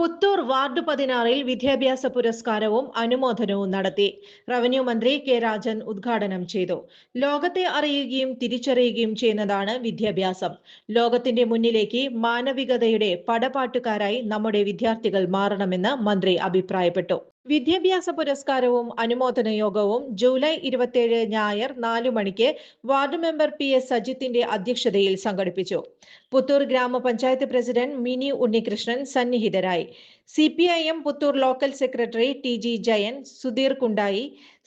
Puthur ward പതിനാറിൽ വിദ്യാഭ്യാസ പുരസ്കാരവും അനുമോദനവും നടത്തി. റവന്യൂ മന്ത്രി കെ രാജൻ ഉദ്ഘാടനം ചെയ്തു. ലോകത്തെ അറിയുകയും തിരിച്ചറിയുകയും ചെയ്യുന്നതാണ് വിദ്യാഭ്യാസം. ലോകത്തിന്റെ മുന്നിലേക്ക് മാനവികതയുടെ പടപാട്ടുകാരായി നമ്മുടെ വിദ്യാർത്ഥികൾ മാറണമെന്ന് മന്ത്രി അഭിപ്രായപ്പെട്ടു. വിദ്യാഭ്യാസ പുരസ്കാരവും അനുമോദന യോഗവും ജൂലൈ ഇരുപത്തിയേഴ് ഞായർ നാലു മണിക്ക് വാർഡ് മെമ്പർ പി എസ് സജിത്തിന്റെ അധ്യക്ഷതയിൽ സംഘടിപ്പിച്ചു. പുത്തൂർ ഗ്രാമപഞ്ചായത്ത് president Mini Unnikrishnan സന്നിഹിതരായി. C P I M Puthur local secretary T G Jayan Sudheer Kundayi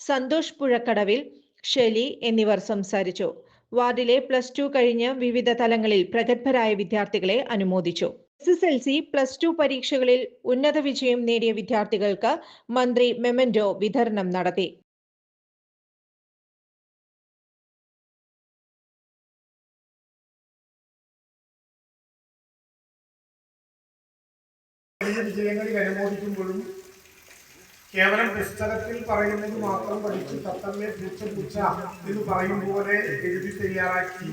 Santhosh പുഴക്കടവിൽ Sheli എന്നിവർ സംസാരിച്ചു. വാർഡിലെ പ്ലസ് ടു കഴിഞ്ഞ് വിവിധ തലങ്ങളിൽ പ്രഗത്ഭരായ വിദ്യാർത്ഥികളെ അനുമോദിച്ചു. S S L C plus two പരീക്ഷകളിൽ ഉന്നത വിജയം നേടിയ വിദ്യാർത്ഥികൾക്ക് മന്ത്രി മെമന്റോ വിതരണം നടത്തി. വിജയങ്ങളിൽ അനുമോദിക്കുമ്പോഴും കേവലം പുസ്തകത്തിൽ പറയുന്നത് മാത്രം പഠിച്ച് തത്തമ്മയെ പൂച്ച പൂച്ച എന്ന് പറയും പോലെ എഴുതി തയ്യാറാക്കി.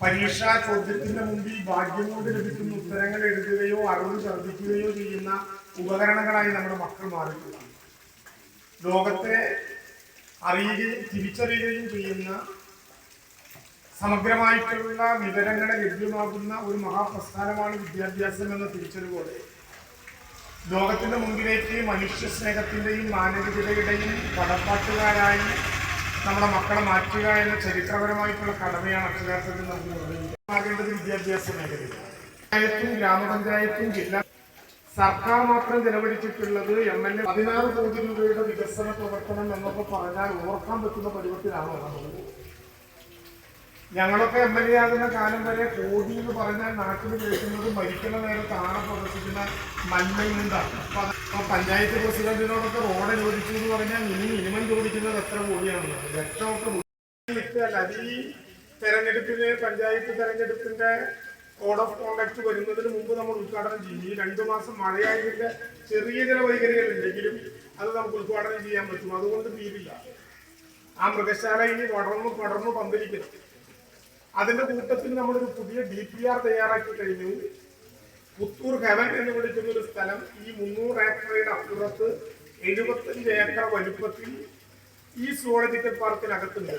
പരീക്ഷാ ചോദ്യത്തിന്റെ മുമ്പിൽ ഭാഗ്യം കൊണ്ട് ലഭിക്കുന്ന ഉത്തരങ്ങൾ എഴുതുകയോ അറിവ് ശ്രദ്ധിക്കുകയോ ചെയ്യുന്ന ഉപകരണങ്ങളായി നമ്മുടെ മക്കൾ മാറിയിട്ടുണ്ട് ലോകത്തെ അറിയുകയും തിരിച്ചറിയുകയും ചെയ്യുന്ന സമഗ്രമായിട്ടുള്ള വിവരങ്ങളെ ലഭ്യമാകുന്ന ഒരു മഹാപ്രസ്ഥാനമാണ് വിദ്യാഭ്യാസം എന്ന തിരിച്ചറിവോടെ. ലോകത്തിന്റെ മുമ്പിലേക്ക് മനുഷ്യ സ്നേഹത്തിന്റെയും മാനവികതയുടെയും പടപ്പാട്ടുകാരായി നമ്മുടെ മക്കളെ മാറ്റുക എന്ന ചരിത്രപരമായിട്ടുള്ള കടമയാണ് അക്ഷരാർത്ഥത്തിൽ നമുക്ക് നിർവഹിക്കേണ്ടത് വിദ്യാഭ്യാസ മേഖലയിൽ. പഞ്ചായത്തും ഗ്രാമപഞ്ചായത്തും ജില്ലാ സർക്കാർ മാത്രം ചെലവഴിച്ചിട്ടുള്ളത് എം എൽ എ പതിനാറ് കോടി രൂപയുടെ വികസന പ്രവർത്തനം എന്നൊക്കെ പറഞ്ഞാൽ ഓർക്കാൻ പറ്റുന്ന പരുവത്തിലാണോ നമ്മൾ ഞങ്ങളൊക്കെ എം എൽ എ ആകുന്ന കാലം വരെ കോടി എന്ന് പറഞ്ഞാൽ നാട്ടിൽ കേൾക്കുന്നത് മരിക്കുന്ന നേരത്ത് ആണ പ്രദർശിക്കുന്ന മന്മയുണ്ടാണ് അപ്പൊ അത് പഞ്ചായത്ത് പ്രസിഡന്റിനോടൊക്കെ റോഡ് അനുവദിച്ചു എന്ന് പറഞ്ഞാൽ ഇനി മിനിമം ചോദിക്കുന്നത് എത്ര കോടിയാണ് ലക്ഷമൊക്കെ അത് ഈ തെരഞ്ഞെടുപ്പിന് പഞ്ചായത്ത് തെരഞ്ഞെടുപ്പിന്റെ കോഡ് ഓഫ് കോണ്ടാക്ട് വരുന്നതിന് മുമ്പ് നമ്മൾ ഉദ്ഘാടനം ചെയ്യും. ഈ രണ്ടു മാസം മഴയായതിന്റെ ചെറിയ ചില വൈകല്യങ്ങൾ ഉണ്ടെങ്കിലും അത് നമുക്ക് ഉദ്ഘാടനം ചെയ്യാൻ പറ്റും. അതുകൊണ്ട് തീരില്ല. ആ മൃഗശാല ഇനി വളർന്നു പടർന്നു പന്തലിക്കുന്നു അതിന്റെ കൂട്ടത്തിൽ നമ്മളൊരു പുതിയ ഡി പി ആർ തയ്യാറാക്കി കഴിഞ്ഞു. പുത്തൂർ ഹെവൻ എന്ന് വിളിക്കുന്ന ഒരു സ്ഥലം. ഈ മുന്നൂറ് ഏക്കറയുടെ അപ്പുറത്ത് എഴുപത്തഞ്ച് ഏക്കർ വലുപ്പത്തിൽ ഈ സുവോളജിക്കൽ പാർക്കിനകത്തുണ്ട്.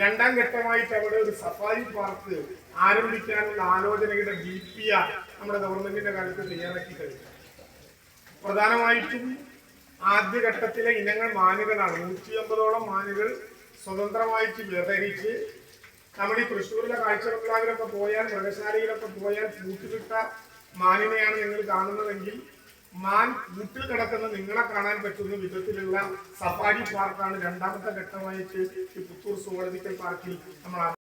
രണ്ടാം ഘട്ടമായിട്ട് അവിടെ ഒരു സഫാരി പാർക്ക് ആരംഭിക്കാനുള്ള ആലോചനയുടെ ഡി പി ആർ നമ്മുടെ ഗവൺമെന്റിന്റെ കാലത്ത് തയ്യാറാക്കി കഴിഞ്ഞു. പ്രധാനമായിട്ടും ആദ്യഘട്ടത്തിലെ ഇനങ്ങൾ മാനുകളാണ്. നൂറ്റി അമ്പതോളം മാനുകൾ സ്വതന്ത്രമായിട്ട് വ്യവഹരിച്ച് നമ്മുടെ ഈ തൃശ്ശൂരിലെ കാഴ്ചബംഗ്ലാവിലൊക്കെ പോയാൽ മൃഗശാലയിലൊക്കെ പോയാൽ കൂട്ടുകിട്ട മാനിനെയാണ് നിങ്ങൾ കാണുന്നതെങ്കിൽ മാൻ വീട്ടിൽ കിടക്കുന്ന നിങ്ങളെ കാണാൻ പറ്റുന്ന വിധത്തിലുള്ള സഫാരി പാർക്കാണ് രണ്ടാമത്തെ ഘട്ടമായിട്ട് ഈ പുത്തൂർ സുവോളജിക്കൽ പാർക്കിൽ നമ്മൾ